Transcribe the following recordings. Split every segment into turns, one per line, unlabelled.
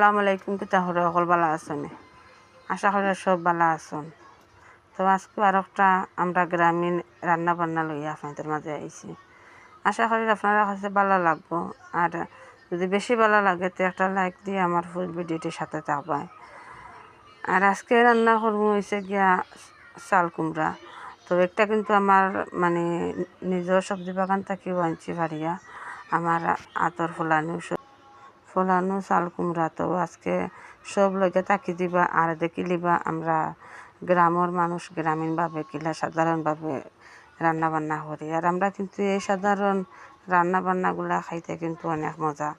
আসসালামু আলাইকুম কিতা হরে সকল বালা আছেন? আশা করি সব বালা আছেন। তো আজকে আর একটা আমরা গ্রামীণ রান্না বান্না লইয়া আপনাদের মাঝে আইছি। আশা করি আপনারা কাছে ভালো লাগবো। আর যদি বেশি ভালো লাগে, তো একটা লাইক দিয়ে আমার ফুল ভিডিওটির সাথে থাকবেন। আর আজকে রান্না করব হয়েছে গিয়া চাল কুমড়া। তো একটা কিন্তু আমার মানে নিজের সবজি বাগান থেকেও আনছি ভারিয়া আমার আতর ফলানো ফলানো চাল কুমড়া। তো আজকে সব লগে তাকি দিবা, আর দেখি লিবা আমরা গ্রামের মানুষ গ্রামীণভাবে কিলা সাধারণভাবে রান্না বান্না করি। আর আমরা কিন্তু এই সাধারণ রান্না বান্নাগুলা খাইতে কিন্তু অনেক মজা।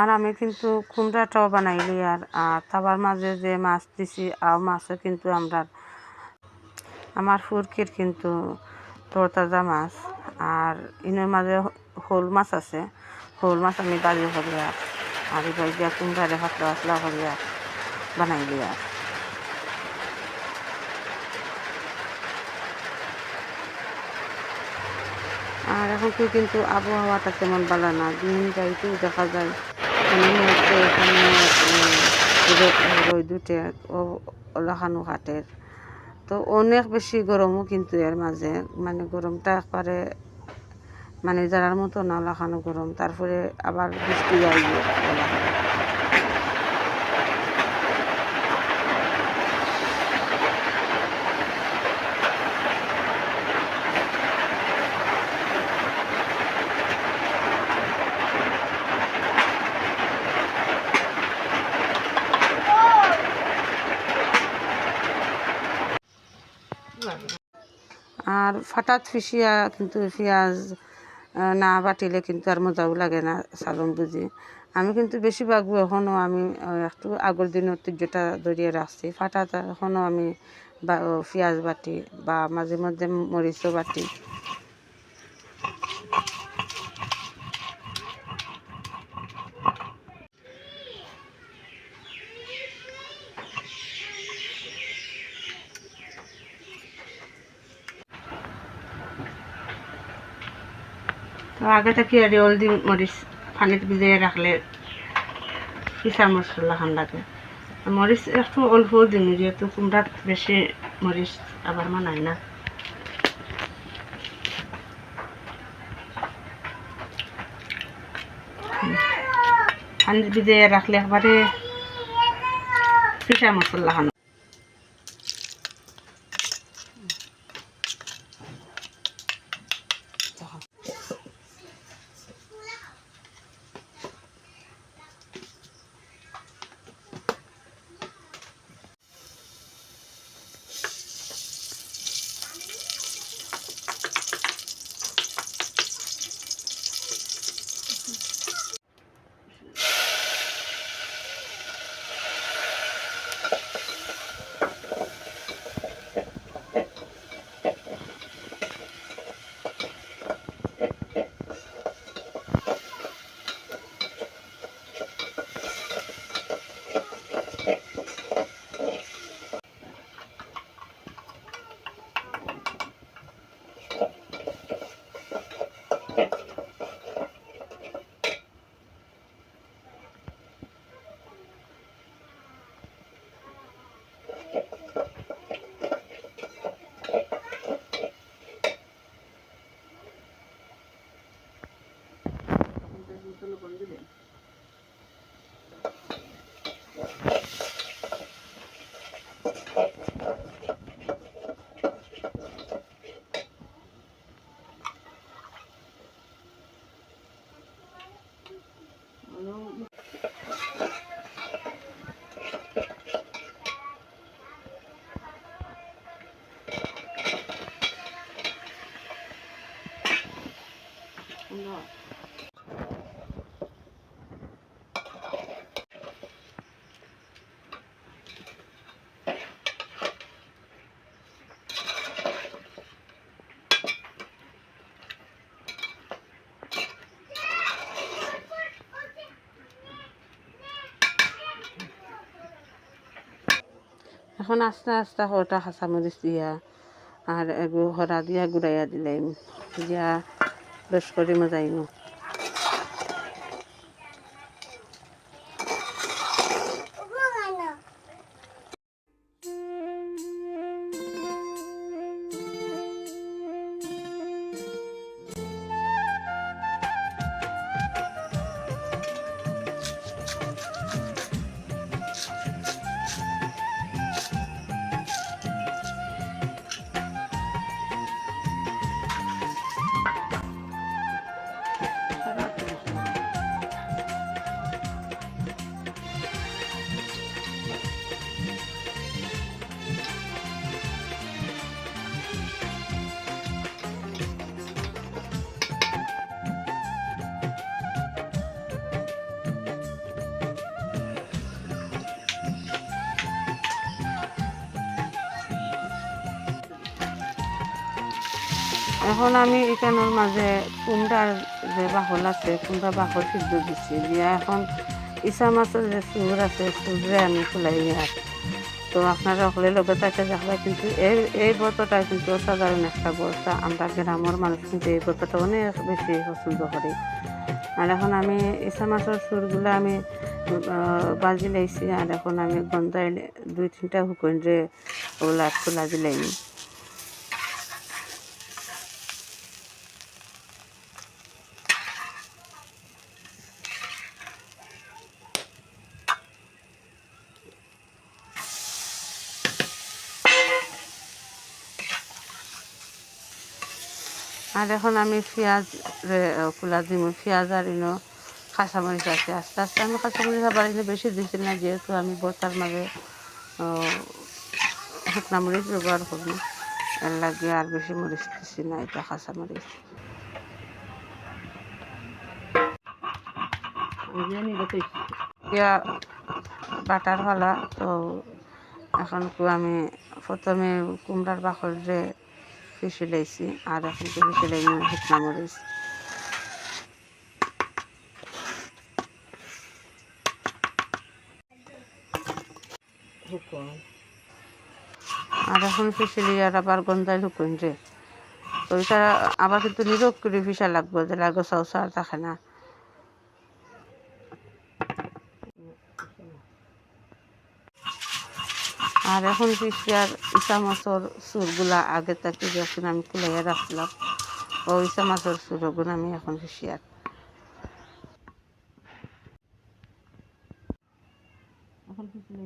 আর আমি কিন্তু কুমড়াটাও বানাইলি, আর তাবার মাঝে যে মাছ দিছি আর মাছও কিন্তু আমরা, আমার ফুরকির কিন্তু তরতাজা মাছ। আর ইনের মাঝে শোল মাছ আছে। শোল মাছ আমি বাজি করি আর আর এবার দিয়া কুমড়ারে পাতলা পাতলা করি আর বানাইলি আর এখন তো কিন্তু আবহাওয়াটা তেমন ভালো না, দিন যাইতেও দেখা যায় হচ্ছে কাটের তো অনেক বেশি গরমও কিন্তু এর মাঝে মানে গরমটা একবারে মানে যারার মতো না লাখানো গরম তারপরে আবার বৃষ্টি আর ফাটাত ফিসিয়া কিন্তু পেঁয়াজ না বাটিলে কিন্তু আর মজাও লাগে না সালন বুঝি আমি কিন্তু বেশিরভাগ এখনও আমি একটু আগের দিন ঐতিহ্যটা ধরিয়ে রাখছি ফাটাটা এখনও আমি বা পেঁয়াজ বাটি বা মাঝে মধ্যে মরিচও বাটি। আগে থেকে আর হলদি মরিচ পানিতে ভিজিয়ে রাখলে পিসা মশলা খান লাগে মরিচ একটু অল্প দিন যেহেতু কুমড়াত বেশি মরিচ আবার মানায় না। পানিতে ভিজিয়ে রাখলে একবারে পিসা মশলা খান এখন আস্তে আস্তে হটা কাঁচামরিচ দিয়া আর এগু হরা দিয়া গুড়াইয়া দিলাম দিয়া বেশ করে মজাইনো এখন আমি এখানোর মাঝে কুমড়ার যে বাহল আছে, কুমড়া বাহল সিদ্ধ দিচ্ছি দিয়া এখন ইসা মাছের যে সুর আছে, সুরে আমি ফুলাই আর তো আপনারা সকলে লগে থাকে দেখলে কিন্তু এই এই ব্রতটা কিন্তু অসাধারণ একটা ব্রত আমরা গ্রামের মানুষ কিন্তু এই ব্রতটা অনেক বেশি পছন্দ করি। আর এখন আমি ইসা মাছের সুরগুলো আমি বাজি লাইছি। আর এখন আমি গন্ধাই দুই তিনটা হুকুন রে ওগুলা খোলা দিলাই আর এখন আমি পেঁয়াজ খোলা দিম। পেঁয়াজ আর ইনো কাঁচামরিচ আছে। আস্তে আস্তে আমি কাঁচামরিচ আবার এনে বেশি দিচ্ছি না, যেহেতু আমি বর্তার মাঝে শুকনা মরিচ ব্যবহার করি। এর লাগে আর বেশি মরিচ দিচ্ছি না, এটা কাঁচামরিচ। বাটার ফালা তো এখন আমি প্রথমে কুমড়ার বাকল যে পিষে লাইছি আর এখন তো পিষে লাইনি শুকনা মরিচ আর এখন পিষলি আর আবার গন্ধাই ঢুকুন যে। ওইটা আবার কিন্তু নিরোগ করে ফিসা লাগবে যে লাগো সাউসা আর থাকে না। আর এখন পিসার ইসা মাছর সুরগুলা আগে থাকি যখন আমি কুলাইয়া রাখছিলাম, ও ইসা মাছর সুরগুলো আমি এখন পিসি আর। এখন পিসলে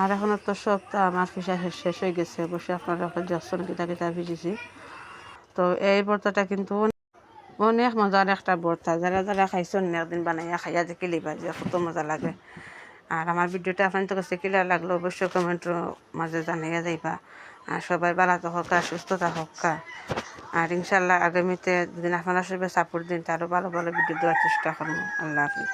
আর এখন তো সব তো আমার ফিসা শেষ হয়ে গেছে বসে আপনারা যখন কিতা কিতা ভিজেছি। তো এই ভর্তাটা কিন্তু অনেক মজার একটা ভর্তা যারা যারা খাইছেন একদিন বানাইয়া খাইয়া যে কিলি বাজে কত মজা লাগে। আর আমার ভিডিওটা আপনাদের কাছে কিলা লাগল, অবশ্যই কমেন্টের মাঝে জানাইয়া যাইবা। আর সবাই ভালো থাকা সুস্থ থাকা আর ইনশাল্লাহ আগামীতে যদি আপনারা সবাই সাপোর্ট দিন, তারও ভালো ভালো ভিডিও দেওয়ার চেষ্টা করব। আল্লাহ হাফিজ।